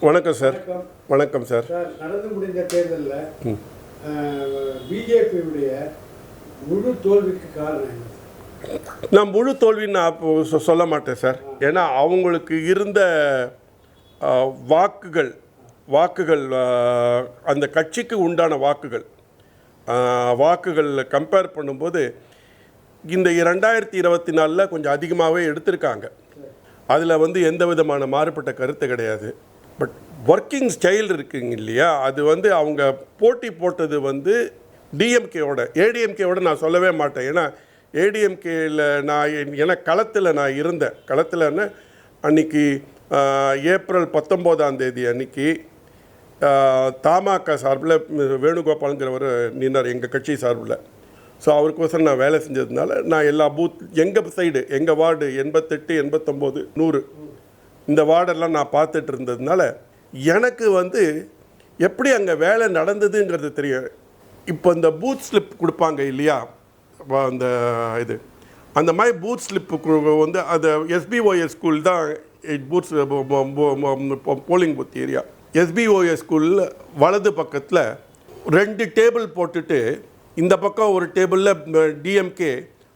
வணக்கம் சார். வணக்கம். சார். நடந்து முடிந்த தேர்தலில் பிஜேபியுடைய முழு தோல்விக்கு காரணம் நான் முழு தோல்வின்னு நான் சொல்ல மாட்டேன் சார். ஏன்னா அவங்களுக்கு இருந்த வாக்குகள் வாக்குகள் அந்த கட்சிக்கு உண்டான வாக்குகள் ஆ, வாக்குகள் கம்பேர் பண்ணும்போது இந்த ரெண்டாயிரத்தி இருபத்தி நாலில் கொஞ்சம் அதிகமாகவே எடுத்திருக்காங்க. அதில் வந்து எந்த விதமான மாறுபட்ட கருத்து கிடையாது. பட் ஒர்க்கிங் ஸ்டைல் இருக்குங்க இல்லையா? அது வந்து அவங்க போட்டி போட்டது வந்து டிஎம்கேவோட ஏடிஎம்கேவோட நான் சொல்லவே மாட்டேன். ஏன்னா ஏடிஎம்கேயில் நான் என்- ஏன்னா களத்தில் நான் இருந்தேன். களத்தில்னு அன்னைக்கு ஏப்ரல் பத்தொம்போதாம் தேதி அன்னைக்கு தமாக சார்பில் வேணுகோபாலுங்கிறவர் நின்னார் எங்கள் கட்சி சார்பில். ஸோ அவருக்கோசரம் நான் வேலை செஞ்சதுனால நான் எல்லா பூத் எங்கள் சைடு எங்கள் வார்டு எண்பத்தெட்டு எண்பத்தொம்போது நூறு இந்த வார்டெல்லாம் நான் பார்த்துட்டு இருந்ததுனால எனக்கு வந்து எப்படி அங்கே வேலை நடந்ததுங்கிறது தெரியும். இப்போ இந்த பூத் ஸ்லிப் கொடுப்பாங்க இல்லையா? அந்த இது. அந்த மாதிரி பூத் ஸ்லிப்பு வந்து அந்த S P O S school தான் booths polling booth area S P O S ஸ்கூலில் வலது பக்கத்தில் ரெண்டு டேபிள் போட்டுட்டு இந்த பக்கம் ஒரு டேபிளில் டிஎம்கே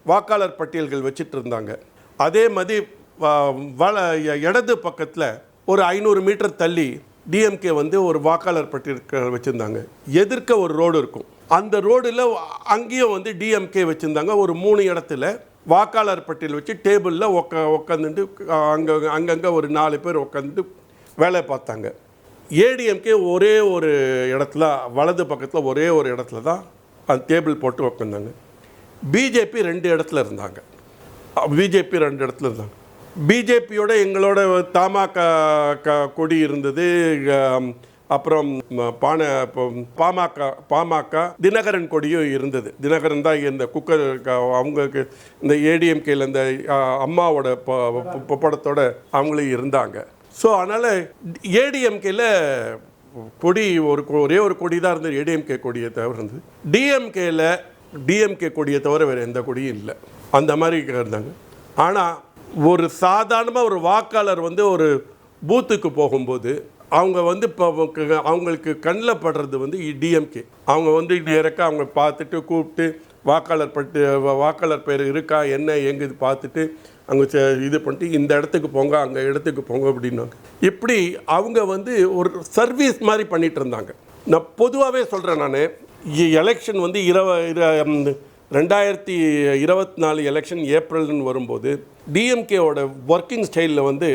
வாக்காளர் பட்டியல்கள் வச்சுட்டு இருந்தாங்க. அதே மாதிரி வ- வல இடது பக்கத்தில் ஒரு ஐநூறு மீட்டர் தள்ளி டிஎம்கே வந்து ஒரு வாக்காளர் பட்டியல் வச்சுருந்தாங்க. எதிர்க்க ஒரு ரோடு இருக்கும். அந்த ரோடில் அங்கேயும் வந்து டிஎம்கே வச்சுருந்தாங்க. ஒரு மூணு இடத்துல வாக்காளர் பட்டியல் வச்சு டேபிளில் உக்க உட்காந்துட்டு அங்கே அங்கங்கே ஒரு நாலு பேர் உட்காந்துட்டு வேலை பார்த்தாங்க. ஏடிஎம்கே ஒரே ஒரு இடத்துல வலது பக்கத்தில் ஒரே ஒரு இடத்துல தான் அந்த டேபிள் போட்டு உட்காந்தாங்க பிஜேபி ரெண்டு இடத்துல இருந்தாங்க. பிஜேபி ரெண்டு இடத்துல இருந்தாங்க. பிஜேபியோட எங்களோட தமாக க- கொடி இருந்தது அப்புறம் பான இப்போ பாமக பாமக தினகரன் கொடியும் இருந்தது. தினகரன் தான் இந்த குக்கர் க- அவங்களுக்கு இந்த ஏடிஎம்கேல இந்த அம்மாவோட ப- படத்தோட அவங்களும் இருந்தாங்க. ஸோ அதனால் ஏடிஎம்கேல கொடி ஒரு ஒரே ஒரு கொடி தான் இருந்தது ஏடிஎம்கே கொடியை தவிர இருந்தது. டிஎம்கேல டிஎம்கே கொடியை தவிர வேறு எந்த கொடியும் இல்லை. அந்த மாதிரி இருந்தாங்க. ஆனால் ஒரு சாதாரணமாக ஒரு வாக்காளர் வந்து ஒரு பூத்துக்கு போகும்போது அவங்க வந்து இப்போ அவங்களுக்கு கண்ணில் படுறது வந்து டிஎம்கே அவங்க வந்து நேரக்காக அவங்க பார்த்துட்டு கூப்பிட்டு வாக்காளர் பட்டு வாக்காளர் பேர் இருக்கா என்ன எங்கே இது பார்த்துட்டு அங்கே ச- இது பண்ணிட்டு இந்த இடத்துக்கு போங்க அங்கே இடத்துக்கு போங்க அப்படின்னாங்க. இப்படி அவங்க வந்து ஒரு சர்வீஸ் மாதிரி பண்ணிகிட்டு இருந்தாங்க. நான் பொதுவாகவே சொல்கிறேன் நான் எலெக்ஷன் வந்து இரவ ரெண்டாயிரத்தி இருபத்தி நாலு எலெக்ஷன் ஏப்ரல்னு வரும்போது டிஎம்கேவோட ஒர்க்கிங் ஸ்டைலில் வந்து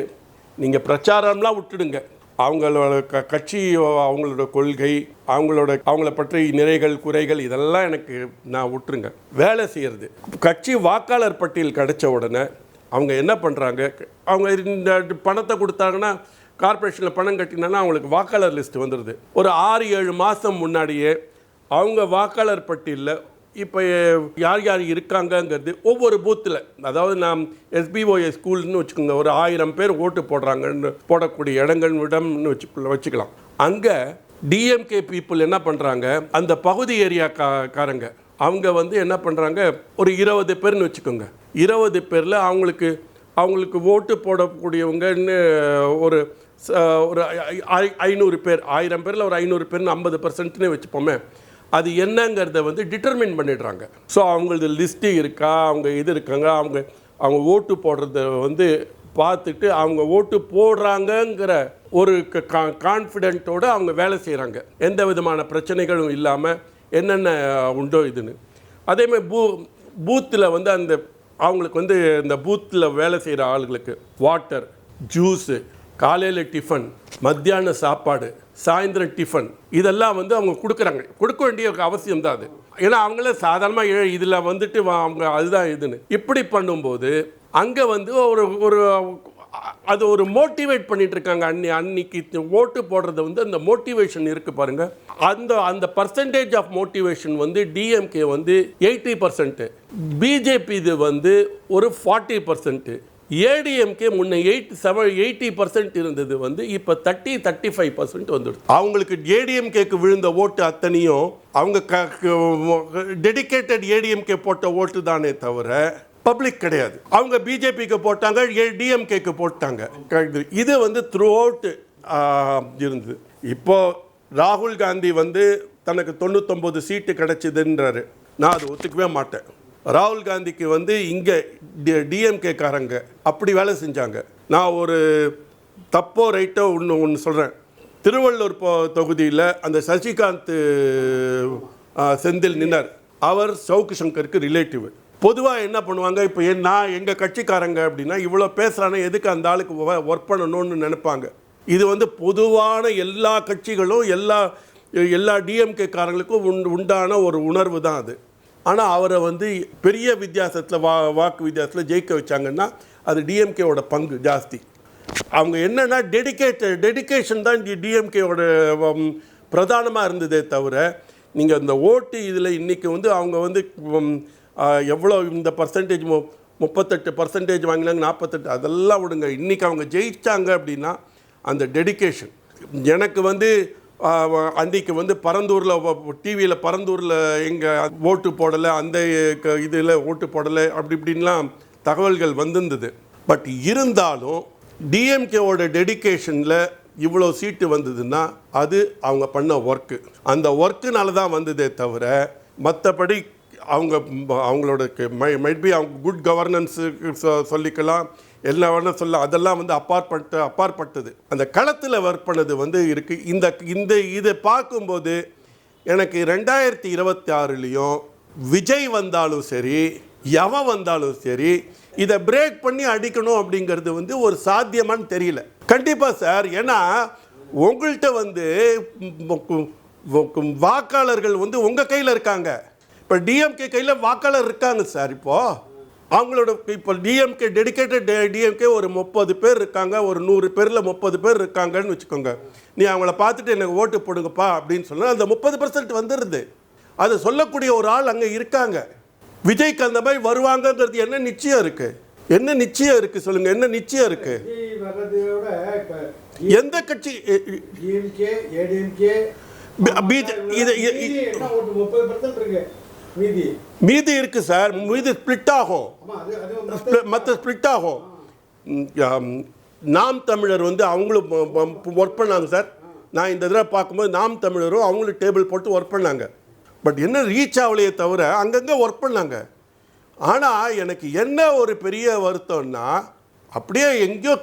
நீங்கள் பிரச்சாரம்லாம் விட்டுடுங்க. அவங்களோட க கட்சி அவங்களோட கொள்கை அவங்களோட அவங்கள பற்றி நிறைகள் குறைகள் இதெல்லாம் எனக்கு நான் விட்டுருங்க. வேலை செய்கிறது கட்சி வாக்காளர் பட்டியல் கிடைச்ச உடனே அவங்க என்ன பண்ணுறாங்க அவங்க இந்த பணத்தை கொடுத்தாங்கன்னா கார்ப்பரேஷனில் பணம் கட்டினாங்கன்னா அவங்களுக்கு வாக்காளர் லிஸ்ட் வந்துடுது ஒரு ஆறு ஏழு மாதம் முன்னாடியே அவங்க வாக்காளர் பட்டியலில் இப்போ யார் யார் இருக்காங்கங்கிறது ஒவ்வொரு பூத்தில் அதாவது நாம் எஸ்பிஓஏ ஸ்கூல்னு வச்சுக்கோங்க ஒரு ஆயிரம் பேர் ஓட்டு போடுறாங்கன்னு போடக்கூடிய இடங்கள் இடம்னு வச்சு வச்சுக்கலாம். அங்கே டிஎம்கே பீப்புள் என்ன பண்ணுறாங்க அந்த பகுதி ஏரியா கா காரங்க அவங்க வந்து என்ன பண்ணுறாங்க ஒரு இருபது பேர்னு வச்சுக்கோங்க. இருபது பேரில் அவங்களுக்கு அவங்களுக்கு ஓட்டு போடக்கூடியவங்கன்னு ஒரு ச- ஒரு ஐநூறு பேர் ஆயிரம் பேரில் ஒரு ஐநூறு பேர்னு ஐம்பது பர்சன்ட்னு வச்சுப்போமே. அது என்னங்கிறத வந்து டிட்டர்மின் பண்ணிடுறாங்க. ஸோ அவங்களது லிஸ்ட்டு இருக்கா? அவங்க இது இருக்காங்க. அவங்க அவங்க ஓட்டு போடுறத வந்து பார்த்துட்டு அவங்க ஓட்டு போடுறாங்கங்கிற ஒரு கான்ஃபிடென்ட்டோடு அவங்க வேலை செய்கிறாங்க எந்த விதமான பிரச்சனைகளும் இல்லாமல் என்னென்ன உண்டோ இதுன்னு. அதேமாதிரி பூ பூத்தில் வந்து அந்த அவங்களுக்கு வந்து இந்த பூத்தில் வேலை செய்கிற ஆளுங்களுக்கு வாட்டர் ஜூஸு காலையில் டிஃபன் மத்தியான சாப்பாடு சாயந்தரம் டிஃபன் இதெல்லாம் வந்து அவங்க கொடுக்குறாங்க. கொடுக்க வேண்டிய அவசியம் தான் அது. ஏன்னா அவங்களே சாதாரணமாக இதில் வந்துட்டு வா- அவங்க அதுதான் இதுன்னு. இப்படி பண்ணும்போது அங்கே வந்து ஒரு ஒரு அது ஒரு மோட்டிவேட் பண்ணிட்டு இருக்காங்க. அன்னி அன்னைக்கு ஓட்டு போடுறது வந்து அந்த மோட்டிவேஷன் இருக்கு பாருங்க. அந்த அந்த பர்சன்டேஜ் ஆஃப் மோட்டிவேஷன் வந்து டிஎம்கே வந்து எயிட்டி பர்சன்ட் பிஜேபி இது வந்து ஒரு ஃபார்ட்டி பர்சன்ட்டு ஏடிஎம்கே முன்ன எயிட் செவன் எயிட்டி பர்சன்ட் இருந்தது வந்து இப்போ தேர்ட்டி தேர்ட்டி ஃபைவ் பர்சன்ட் வந்துடுது. அவங்களுக்கு ஏடிஎம்கேக்கு விழுந்த ஓட்டு அத்தனையும் அவங்க க டெடிகேட்டட் ஏடிஎம்கே போட்ட ஓட்டு தானே தவிர பப்ளிக் கிடையாது. அவங்க பிஜேபிக்கு போட்டாங்க டிஎம்கேக்கு போட்டாங்க. இது வந்து த்ரூ அவுட் இருந்தது. இப்போ ராகுல் காந்தி வந்து தனக்கு தொண்ணூத்தொம்பது சீட்டு கிடைச்சிதுன்றாரு. நான் அதை ஒத்துக்கவே மாட்டேன். ராகுல் காந்திக்கு வந்து இங்கே டிஎம்கே காரங்க அப்படி வேலை செஞ்சாங்க. நான் ஒரு தப்போ ரைட்டோ ஒன்று ஒன்று சொல்கிறேன் திருவள்ளூர் போ தொகுதியில் அந்த சசிகாந்த் செந்தில் நின்னார். அவர் சவுக்கு சங்கருக்கு ரிலேட்டிவ் பொதுவாக என்ன பண்ணுவாங்க இப்போ என் நான் எங்கள் கட்சிக்காரங்க அப்படின்னா இவ்வளோ பேசுகிறானே எதுக்கு அந்த ஆளுக்கு ஒர்க் பண்ணணும்னு நினைப்பாங்க. இது வந்து பொதுவான எல்லா கட்சிகளும் எல்லா எல்லா டிஎம்கே காரங்களுக்கும் உண் உண்டான ஒரு உணர்வு தான் அது. ஆனால் அவரை வந்து பெரிய வித்தியாசத்தில் வா வாக்கு வித்தியாசத்தில் ஜெயிக்க வச்சாங்கன்னா அது டிஎம்கேவோட பங்கு ஜாஸ்தி. அவங்க என்னென்னா டெடிகேட் டெடிகேஷன் தான் டிஎம்கேவோட பிரதானமாக இருந்ததே தவிர நீங்கள் இந்த ஓட்டு இதில் இன்றைக்கி வந்து அவங்க வந்து எவ்வளோ இந்த பர்சன்டேஜ் மு முப்பத்தெட்டு பர்சன்டேஜ் வாங்கினாங்க நாற்பத்தெட்டு அதெல்லாம் விடுங்க. இன்றைக்கி அவங்க ஜெயித்தாங்க அப்படின்னா அந்த டெடிகேஷன் எனக்கு வந்து அன்றைக்கு வந்து பரந்தூரில் டிவியில் பரந்தூரில் எங்கே ஓட்டு போடலை அந்த இதில் ஓட்டு போடலை அப்படி இப்படின்லாம் தகவல்கள் வந்திருந்தது. பட் இருந்தாலும் டிஎம்கேவோட டெடிகேஷனில் இவ்வளோ சீட்டு வந்ததுன்னா அது அவங்க பண்ண ஒர்க்கு அந்த ஒர்க்குனால தான் வந்ததே தவிர மற்றபடி அவங்க அவங்களோட மைட் பி அவங்க குட் கவர்னன்ஸுக்கு சொல்லிக்கலாம் என்ன வேணும் சொல்ல அதெல்லாம் வந்து அப்பாற்பட்ட அப்பாற்பட்டது. அந்த களத்தில் ஒர்க் பண்ணது வந்து இருக்குது இந்த இந்த இதை பார்க்கும்போது எனக்கு ரெண்டாயிரத்தி இருபத்தி ஆறுலேயும் விஜய் வந்தாலும் சரி எவன் வந்தாலும் சரி இதை பிரேக் பண்ணி அடிக்கணும் அப்படிங்கிறது வந்து ஒரு சாத்தியமான்னு தெரியல. கண்டிப்பாக சார் ஏன்னா உங்கள்கிட்ட வந்து வாக்காளர்கள் வந்து உங்கள் கையில் இருக்காங்க. இப்போ டிஎம்கே கையில் வாக்காளர் இருக்காங்க சார் இப்போது அவங்களோட இப்போ டிஎம்கே டெடிகேட்டட் டிஎம்கே ஒரு முப்பது பேர் இருக்காங்க ஒரு நூறு பேரில் முப்பது பேர் இருக்காங்கன்னு வச்சுக்கோங்க. நீ அவங்கள பார்த்துட்டு எனக்கு ஓட்டு போடுங்கப்பா அப்படின்னு சொன்னால் அந்த முப்பது பர்சன்ட் வந்துடுது அதை சொல்லக்கூடிய ஒரு ஆள் அங்கே இருக்காங்க. விஜய்க்கு அந்த மாதிரி வருவாங்கங்கிறது என்ன நிச்சயம் இருக்குது என்ன நிச்சயம் இருக்குது சொல்லுங்கள் என்ன நிச்சயம் இருக்குது எந்த கட்சி இது- மீதி. இருக்குது சார். மீதி ஸ்ப்ளிட் ஆகும். மற்ற ஸ்ப்ளிட் ஆகும். நாம் தமிழர் வந்து அவங்களும் ஒர்க் பண்ணாங்க சார். நான் இந்த தடவை பார்க்கும்போது நாம் தமிழரும் அவங்களும் டேபிள் போட்டு ஒர்க் பண்ணாங்க. பட் என்ன ரீச் ஆகலையே தவிர அங்கங்கே ஒர்க் பண்ணாங்க. ஆனால் எனக்கு என்ன ஒரு பெரிய வருத்தம்னா அப்படியே எங்கேயோ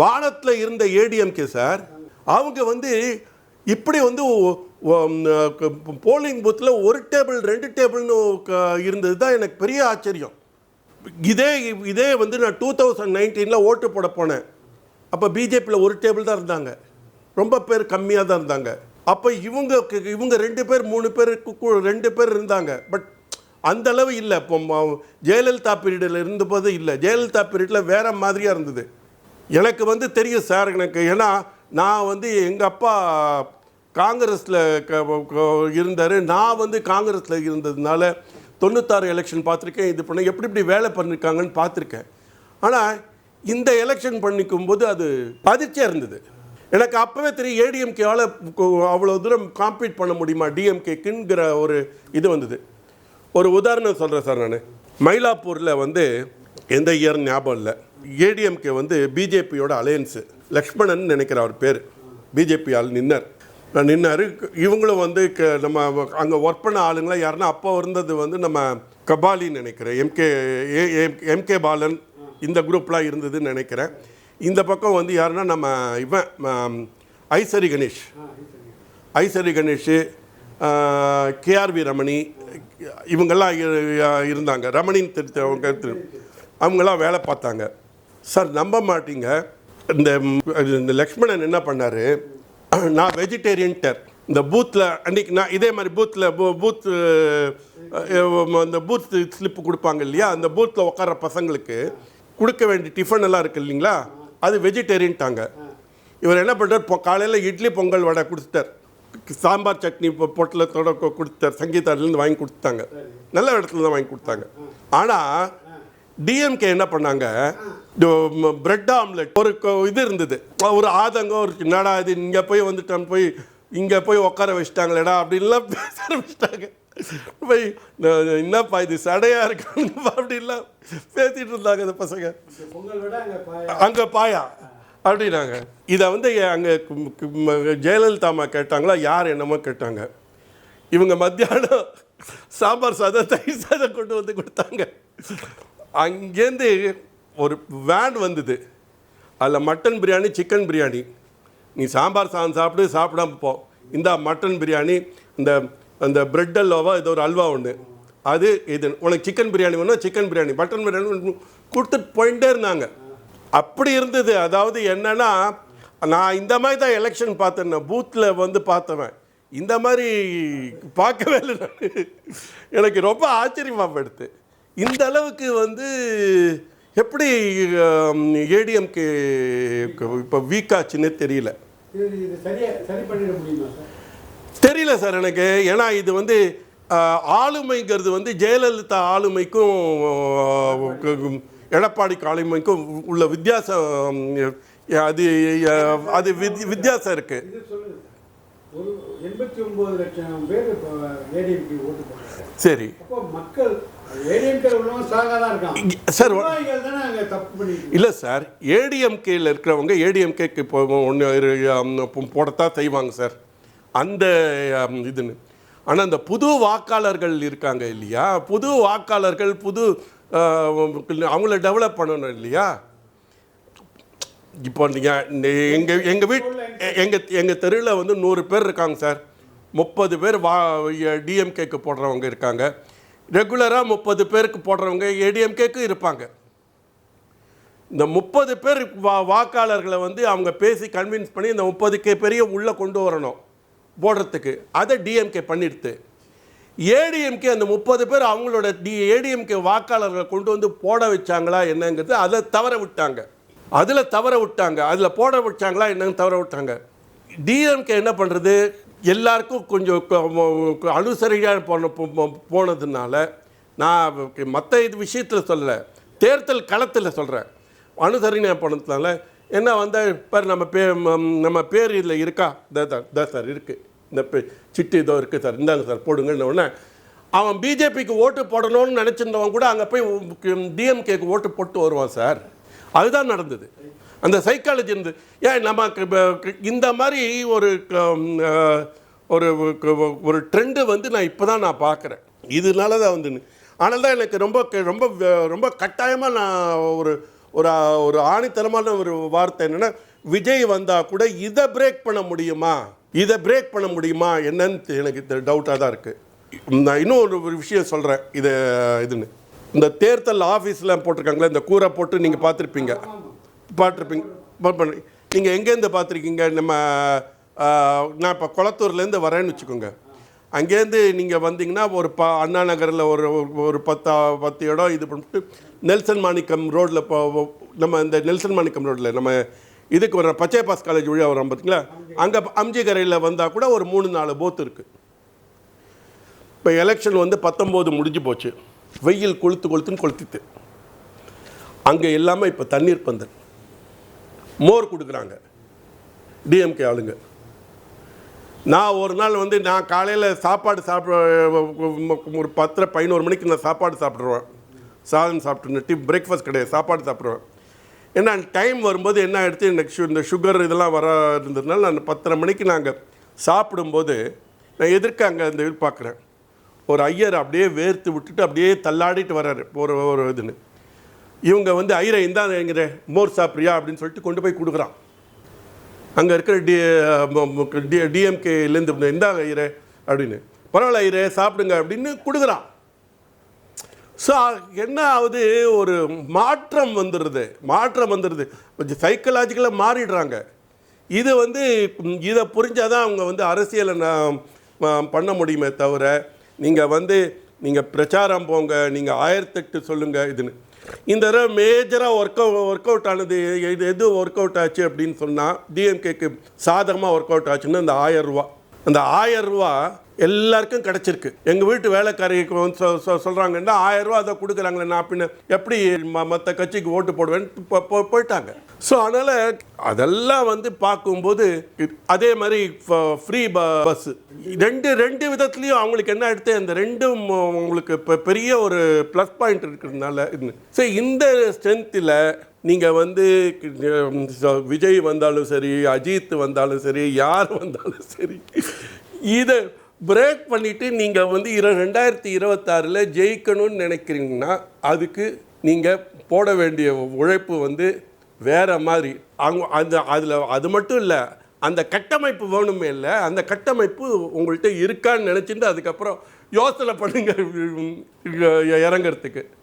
வானத்தில் இருந்த ஏடிஎம்கே சார். அவங்க வந்து இப்படி வந்து போலிங் பூத்தில் ஒரு டேபிள் ரெண்டு டேபிள்னு க- இருந்தது தான் எனக்கு பெரிய ஆச்சரியம். இதே இதே வந்து நான் டூ தௌசண்ட் நைன்டீனில் ஓட்டு போட போனேன். அப்போ பிஜேபியில் ஒரு டேபிள் தான் இருந்தாங்க. ரொம்ப பேர் கம்மியாக தான் இருந்தாங்க. அப்போ இவங்க இவங்க ரெண்டு பேர் மூணு பேருக்கு கு- ரெண்டு பேர் இருந்தாங்க. பட் அந்த அளவு இல்லை. இப்போ ஜெயலலிதா பீரியடில் இருந்தபோது இல்லை. ஜெயலலிதா பீரியடில் வேறு மாதிரியாக இருந்தது. எனக்கு வந்து தெரியும் சார் எனக்கு. ஏன்னா நான் வந்து எங்கள் அப்பா காங்கிரஸில் இருந்தார். நான் வந்து காங்கிரஸில் இருந்ததுனால தொண்ணூத்தாறு எலெக்ஷன் பார்த்துருக்கேன். இது பண்ண எப்படி இப்படி வேலை பண்ணியிருக்காங்கன்னு பார்த்துருக்கேன். ஆனால் இந்த எலெக்ஷன் பண்ணிக்கும்போது அது அதிர்ச்சியாக இருந்தது. எனக்கு அப்போவே தெரியும் ஏடிஎம்கேவால் அவ்வளோ தூரம் காம்பீட் பண்ண முடியுமா டிஎம்கேக்குங்கிற ஒரு இது வந்தது. ஒரு உதாரணம் சொல்கிறேன் சார் நான். மயிலாப்பூரில் வந்து எந்த இயர் ஞாபகம் இல்லை. ஏடிஎம்கே வந்து பிஜேபியோட அலையன்ஸு. லக்ஷ்மணன் நினைக்கிற அவர் பேர். பிஜேபி ஆள் நின்னார். நான் நின்னார். இவங்களும் வந்து க- நம்ம அங்கே ஒர்க் பண்ண ஆளுங்களாம் யாருன்னா அப்போ இருந்தது வந்து நம்ம கபாலின்னு நினைக்கிறேன். எம்கே எம்கே பாலன் இந்த குரூப்லாம் இருந்ததுன்னு நினைக்கிறேன். இந்த பக்கம் வந்து யாருன்னா நம்ம இவன் ஐசரி கணேஷ். ஐசரி கணேஷ் கேஆர்வி ரமணி இவங்கெல்லாம் இருந்தாங்க. ரமணின்னு தெரிஞ்ச அவங்களாம் வேலை பார்த்தாங்க. சார் நம்ப மாட்டீங்க. இந்த இந்த லக்ஷ்மணன் என்ன பண்ணார்? நான் வெஜிடேரியன்டர் இந்த பூத்தில் அன்றைக்கி நான் இதே மாதிரி பூத்தில் பூத் அந்த பூத் ஸ்லிப்பு கொடுப்பாங்க இல்லையா? அந்த பூத்தில் உட்கார பசங்களுக்கு கொடுக்க வேண்டிய டிஃபன் எல்லாம் இருக்குது இல்லைங்களா? அது வெஜிடேரியன்ட்டாங்க இவர் என்ன பண்ணுறார் இப்போ காலையில் இட்லி பொங்கல் வடை கொடுத்துட்டார். சாம்பார் சட்னி பொ- பொட்டலத்தோட கொடுத்தார் சங்கீதாலேருந்து வாங்கி கொடுத்தாங்க நல்ல இடத்துல தான் வாங்கி கொடுத்தாங்க. ஆனால் டிஎம்கே என்ன பண்ணாங்க? பிரெட் ஆம்லெட் ஒரு இது இருந்தது. ஒரு ஆதங்கம் ஒரு என்னடா இது இங்கே போய் வந்துட்டான் போய் இங்கே போய் உட்கார வச்சுட்டாங்களேடா அப்படின்லாம் பேச ஆரம்பிச்சிட்டாங்க போய் என்னப்பா இது சடையாக இருக்காங்க அப்படின்லாம் பேசிகிட்டு இருந்தாங்க இந்த பசங்க. அங்கே பாயா. அப்படின்னாங்க. இதை வந்து அங்கே ஜெயலலிதா அம்மா கேட்டாங்களா? யார் என்னமோ கேட்டாங்க. இவங்க மத்தியானம் சாம்பார் சாதம் தயிர் சாதம் கொண்டு வந்து கொடுத்தாங்க. அங்கேருந்து ஒரு வேன் வந்தது. அதில் மட்டன் பிரியாணி சிக்கன் பிரியாணி நீ சாம்பார் சாதம் சாப்பிட்டு சாப்பிடாம போ. இந்த மட்டன் பிரியாணி இந்த அந்த பிரெட் அல்வாவா இது ஒரு அல்வா ஒன்று அது இது உனக்கு சிக்கன் பிரியாணி வேணும் சிக்கன் பிரியாணி மட்டன் பிரியாணி கொடுத்துட்டு போயிட்டே இருந்தாங்க. அப்படி இருந்தது. அதாவது என்னென்னா நான் இந்த மாதிரி தான் எலெக்ஷன் பார்த்தேன். பூத்தில் வந்து பார்த்தவன். இந்த மாதிரி பார்க்கவே இல்லை. நான். எனக்கு ரொம்ப ஆச்சரியமாக படுத்து இந்த அளவுக்கு வந்து எப்படி ஏடிஎம்கே இப்போ வீக்காச்சுன்னே தெரியல. தெரியல சார் எனக்கு. ஏன்னா இது வந்து ஆளுமைங்கிறது வந்து ஜெயலலிதா ஆளுமைக்கும் ஆஹ், எடப்பாடிக்கு ஆளுமைக்கும் உள்ள வித்தியாசம் அது அது வித்- வித்தியாசம் சொல்லுங்க சார். மக்கள் சார், இல்லை சார் ஏடிஎம்கேல இருக்கிறவங்க ஏடிஎம்கேக்கு ஒன்று போடத்தான் செய்வாங்க சார். அந்த இதுன்னு. ஆனால் அந்த புது வாக்காளர்கள் இருக்காங்க இல்லையா? புது வாக்காளர்கள் புது அவங்கள டெவலப் பண்ணணும் இல்லையா? இப்போ நீங்கள் எங்கள் எங்கள் வீட் எங்கள் எங்கள் தெருவில் வந்து நூறு பேர் இருக்காங்க சார். முப்பது பேர் வா டிஎம்கேக்கு போடுறவங்க இருக்காங்க. ரெகுலராக முப்பது பேருக்கு போடுறவங்க ஏடிஎம்கேக்கு இருப்பாங்க. இந்த முப்பது பேர் வா வாக்காளர்களை வந்து அவங்க பேசி கன்வின்ஸ் பண்ணி இந்த முப்பது கே பெரிய உள்ளே கொண்டு வரணும் போடுறதுக்கு. அதை டிஎம்கே பண்ணிடுது ஏடிஎம்கே அந்த முப்பது பேர் அவங்களோட டி ஏடிஎம்கே வாக்காளர்களை கொண்டு வந்து போட வச்சாங்களா என்னங்கிறது அதை தவற விட்டாங்க. அதில் தவற விட்டாங்க. அதில் போட வச்சாங்களா என்னன்னு தவற விட்டாங்க. டிஎம்கே என்ன பண்ணுறது எல்லாருக்கும் கொஞ்சம் அனுசரியாக போன போனதுனால நான் மற்ற இது விஷயத்தில் சொல்லலை. தேர்தல் களத்தில் சொல்கிறேன் அனுசரிணையாக போனதுனால என்ன வந்தால் பாரு நம்ம பே நம்ம பேர் இதில் இருக்கா? தான் சார் இருக்குது இந்த பே சிட்டு இதோ இருக்குது சார். இந்தாங்க சார் போடுங்கன்னு உடனே அவன் பிஜேபிக்கு ஓட்டு போடணும்னு நினச்சிருந்தவன் கூட அங்கே போய் டிஎம்கேக்கு ஓட்டு போட்டு வருவான் சார். அதுதான் நடந்தது. அந்த சைக்காலஜி இருந்து. ஏன் நம்ம இந்த மாதிரி ஒரு க- ஒரு ஒரு ட்ரெண்டு வந்து நான் இப்போ தான் நான் பார்க்குறேன் இதனால தான் வந்து ஆனால் தான் எனக்கு ரொம்ப ரொம்ப ரொம்ப கட்டாயமாக நான் ஒரு ஒரு ஒரு ஆணித்தனமான ஒரு வார்த்தை என்னென்னா விஜய் வந்தால் கூட இதை பிரேக் பண்ண முடியுமா? இதை பிரேக் பண்ண முடியுமா? என்னன்னு எனக்கு டவுட்டாக தான் இருக்குது நான் இன்னும் ஒரு ஒரு விஷயம் சொல்கிறேன் இது இதுன்னு. இந்த தேர்தல் ஆஃபீஸில் போட்டிருக்காங்களே இந்த கூரை போட்டு நீங்கள் பார்த்துருப்பீங்க. பார்த்துருப்பீங்க நீங்கள் எங்கேருந்து பார்த்துருக்கீங்க நம்ம நான் இப்போ குளத்தூர்லேருந்து வரேன்னு வச்சுக்கோங்க. அங்கேருந்து நீங்கள் வந்தீங்கன்னா ஒரு ப அண்ணா நகரில் ஒரு ஒரு பத்தா பத்து இடம் இது பண்ணிட்டு நெல்சன் மாணிக்கம் ரோட்டில் இப்போ நம்ம இந்த நெல்சன் மாணிக்கம் ரோட்டில் நம்ம இதுக்கு வர பச்சை பாஸ் காலேஜ் வழியாக வரோம் பார்த்தீங்களா அங்கே அம்ஜிகரையில் வந்தால் கூட ஒரு மூணு நாலு போத் இருக்குது இப்போ எலெக்ஷன் வந்து பத்தொம்போது முடிஞ்சு போச்சு. வெயில் கொளுத்து கொளுத்துன்னு கொளுத்திட்டு. அங்கே எல்லாமே இப்போ தண்ணீர் பந்தல். மோர் கொடுக்குறாங்க. டிஎம்கே ஆளுங்க. நான் ஒரு நாள் வந்து நான் காலையில் சாப்பாடு சாப்பிட ஒரு பத்தரை பதினோரு மணிக்கு நான் சாப்பாடு சாப்பிட்ருவேன் சாதம் சாப்பிட்டு டீ பிரேக்ஃபாஸ்ட் கிடையாது சாப்பாடு சாப்பிட்ருவேன் ஏன்னா டைம் வரும்போது என்ன ஆயிடுச்சு? எனக்கு ஷு இந்த சுகர் இதெல்லாம் வர இருந்ததுனால நான் பத்தரை மணிக்கு நாங்கள் சாப்பிடும்போது நான் எதிர்க்க அங்கே அந்த இது பார்க்குறேன் ஒரு ஐயர் அப்படியே வேர்த்து விட்டுட்டு அப்படியே தள்ளாடிட்டு வர்றாரு. ஒரு ஒரு இதுன்னு. இவங்க வந்து ஐயரை இந்தாங்க மோர் சாப்பிட்றியா அப்படின்னு சொல்லிட்டு கொண்டு போய் கொடுக்குறான். அங்கே இருக்கிற டி டி டிஎம்கேலேருந்து இந்தாங்க ஐரே அப்படின்னு. பரவாயில்ல ஐரே சாப்பிடுங்க அப்படின்னு கொடுக்குறான். ஸோ என்ன ஆகுது? ஒரு மாற்றம் வந்துடுது மாற்றம் வந்துடுது கொஞ்சம் சைக்கலாஜிக்கலாக மாறிடுறாங்க. இது வந்து இதை புரிஞ்சால் தான் அவங்க வந்து அரசியலை நான் பண்ண முடியுமே தவிர நீங்கள் வந்து நீங்கள் பிரச்சாரம் போங்க நீங்கள் ஆயிரத்தெட்டு சொல்லுங்கள் இதுன்னு. இந்த தடவை மேஜராக ஒர்க் ஒர்க் அவுட் ஆனது இது எது ஒர்க் அவுட் ஆச்சு அப்படின்னு சொன்னால் டிஎம்கேக்கு சாதகமாக ஒர்க் அவுட் ஆச்சுன்னா அந்த ஆயிரம் ரூபா. அந்த ஆயிரம் ரூபா எல்லாருக்கும் கிடச்சிருக்கு. எங்கள் வீட்டு வேலைக்காரிக்கு வந்து சொ- சொ- ஆயிரம் ரூபா அதை கொடுக்குறாங்களே நான் பின்ன எப்படி மற்ற கட்சிக்கு ஓட்டு போடுவேன்னு போ- போயிட்டாங்க. ஸோ அதனால் அதெல்லாம் வந்து பார்க்கும்போது இது- அதே மாதிரி ஃப்ரீ ப பஸ்ஸு ரெண்டு ரெண்டு விதத்துலேயும் அவங்களுக்கு என்ன எடுத்து அந்த ரெண்டும் உங்களுக்கு இப்போ பெரிய ஒரு ப்ளஸ் பாயிண்ட் இருக்கிறதுனால ஸோ இந்த ஸ்ட்ரென்த்தில் நீங்கள் வந்து விஜய் வந்தாலும் சரி அஜித் வந்தாலும் சரி யார் வந்தாலும் சரி இதை பிரேக் பண்ணிவிட்டு நீங்கள் வந்து இர ரெண்டாயிரத்தி இருபத்தாறில் ஜெயிக்கணும்னு நினைக்கிறீங்கன்னா அதுக்கு நீங்கள் போட வேண்டிய உழைப்பு வந்து வேறு மாதிரி. அவங்க அந்த அதில் அது மட்டும் இல்லை அந்த கட்டமைப்பு வேணுமே இல்லை அந்த கட்டமைப்பு உங்கள்கிட்ட இருக்கான்னு நினச்சிட்டு அதுக்கப்புறம் யோசனை பண்ணுங்க இறங்குறதுக்கு.